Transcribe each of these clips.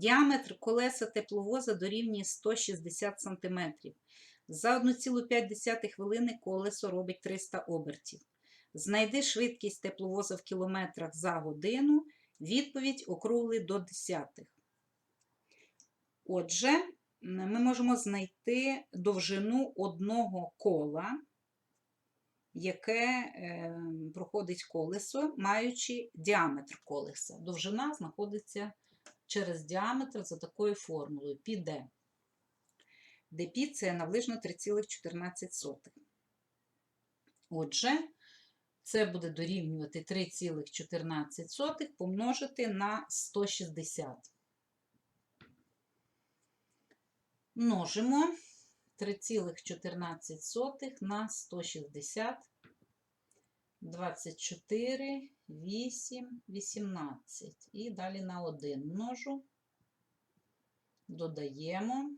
Діаметр колеса тепловоза дорівнює 160 см. За 1,5 хвилини колесо робить 300 обертів. Знайди швидкість тепловоза в кілометрах за годину. Відповідь округли до десятих. Отже, ми можемо знайти довжину одного кола, яке е, проходить колесо, маючи діаметр колеса. Довжина знаходиться через діаметр за такою формулою πd, де π це наближно 3,14. Отже, це буде дорівнювати 3,14 помножити на 160. Множимо 3,14 на 160, 24, 8, 18. І далі на 1 множу, додаємо,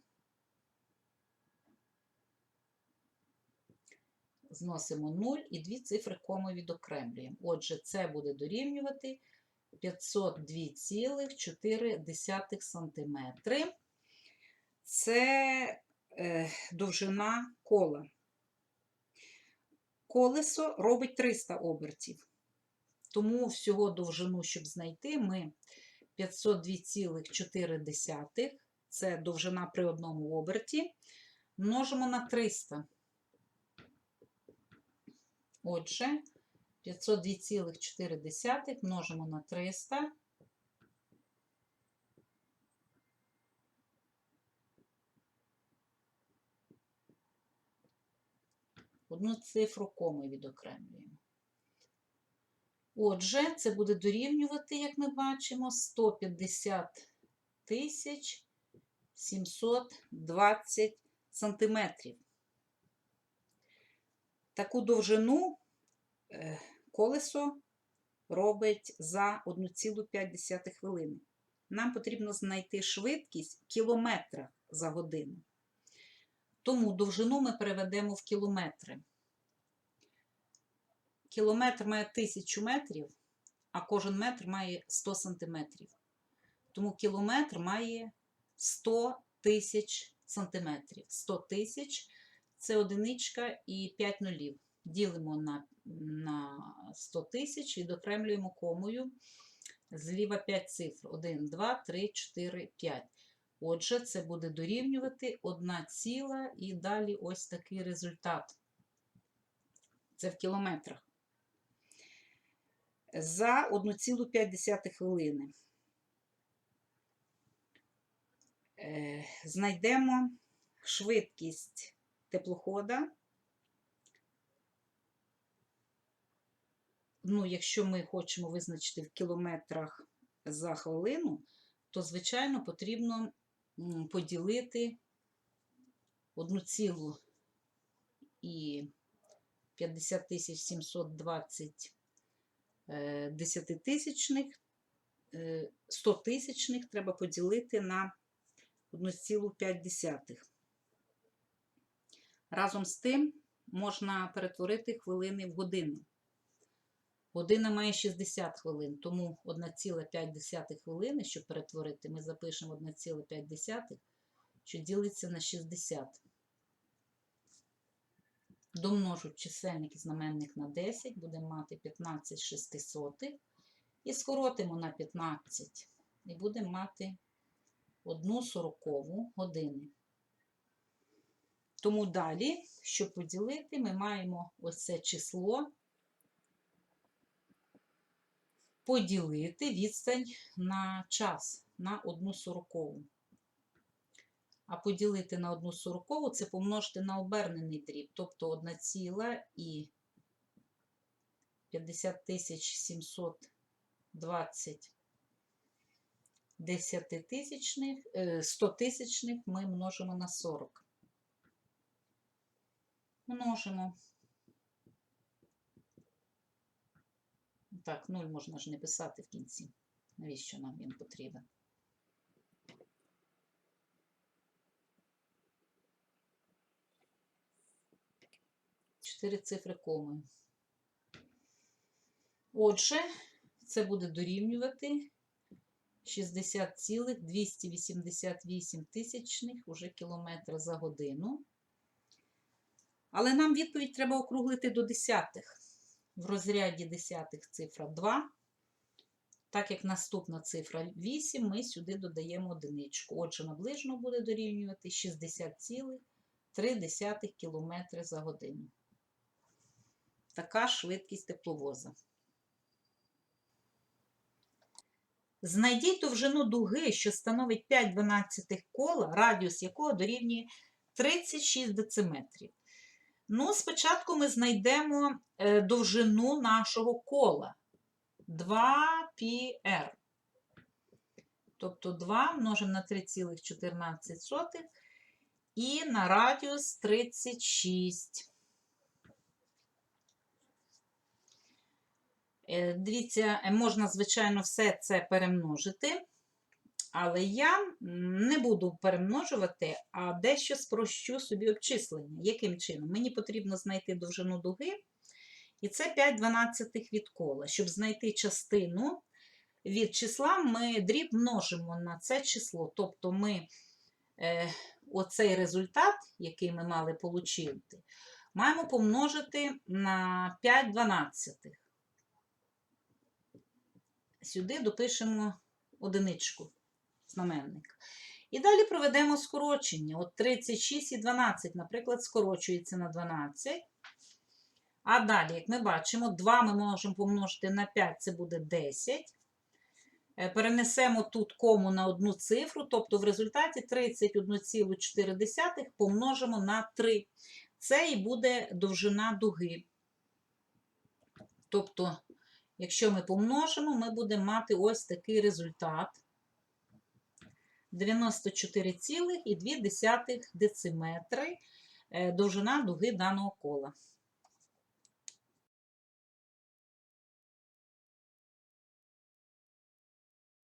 зносимо 0 і дві цифри коми відокремлюємо. Отже, це буде дорівнювати 502,4 см. Це е, довжина кола. Колесо робить 300 обертів. Тому всього довжину, щоб знайти, ми 502,4, це довжина при одному оберті, множимо на 300. Отже, 502,4 множимо на 300. Одну цифру коми відокремлюємо. Отже, це буде дорівнювати, як ми бачимо, 150 тисяч 720 сантиметрів. Таку довжину е, колесо робить за 1,5 хвилини. Нам потрібно знайти швидкість в кілометрах за годину. Тому довжину ми переведемо в кілометри. Кілометр має 1000 метрів, а кожен метр має 100 сантиметрів. Тому кілометр має 100 тисяч сантиметрів. 100 тисяч це одиничка і 5 нулів. Ділимо на, на 100 тисяч і докремлюємо комою зліва 5 цифр. 1, 2, 3, 4, 5. Отже, це буде дорівнювати 1 ціла і далі ось такий результат. Це в кілометрах. За 1,5 хвилини. Е, Знайдемо швидкість теплохода. Ну, якщо ми хочемо визначити в кілометрах за хвилину, то, звичайно, потрібно поділити одну цілу і 50 тисяч 720 десятитисячних, 100 тисячних треба поділити на 1,5. Разом з тим можна перетворити хвилини в години. Година має 60 хвилин, тому 1,5 хвилини, щоб перетворити, ми запишемо 1,5, що ділиться на 60. Домножу чисельник і знаменник на 10, будемо мати 15 шестисотих. І скоротимо на 15. І будемо мати 1 сорокову години. Тому далі, щоб поділити, ми маємо ось це число поділити відстань на час на 1 сорокову. А поділити на 1 сорокову це помножити на обернений дріб, тобто 1 ціла і 50 тисяч 720 десятитисячних, 100 тисячних ми множимо на 40. Множимо. Так, 0 можна ж не писати в кінці. Навіщо нам він потрібен? Чотири цифри коми. Отже, це буде дорівнювати 60,288 тисячних уже кілометра за годину. Але нам відповідь треба округлити до десятих. В розряді десятих цифра 2. Так як наступна цифра 8, ми сюди додаємо одиничку. Отже, наближно буде дорівнювати 60,3 км за годину. Така швидкість тепловоза. Знайдіть довжину дуги, що становить 5 12 кола, радіус якого дорівнює 36 дециметрів. Ну, спочатку ми знайдемо е, довжину нашого кола 2πr. Тобто 2 множимо на 3,14 і на радіус 36. Е, Дивіться, е, можна, звичайно, все це перемножити, але я не буду перемножувати, а дещо спрощу собі обчислення. Яким чином? Мені потрібно знайти довжину дуги, і це 5 дванадцятих від кола. Щоб знайти частину від числа, ми дріб множимо на це число. Тобто ми е, оцей результат, який ми мали отримати, маємо помножити на 5 дванадцятих. Сюди допишемо одиничку, знаменник. І далі проведемо скорочення. От 36 і 12, наприклад, скорочується на 12. А далі, як ми бачимо, 2 ми можемо помножити на 5, це буде 10. Е, Перенесемо тут кому на одну цифру, тобто в результаті 31,4 помножимо на 3. Це і буде довжина дуги. Тобто, якщо ми помножимо, ми будемо мати ось такий результат. 94,2 дециметри е, довжина дуги даного кола.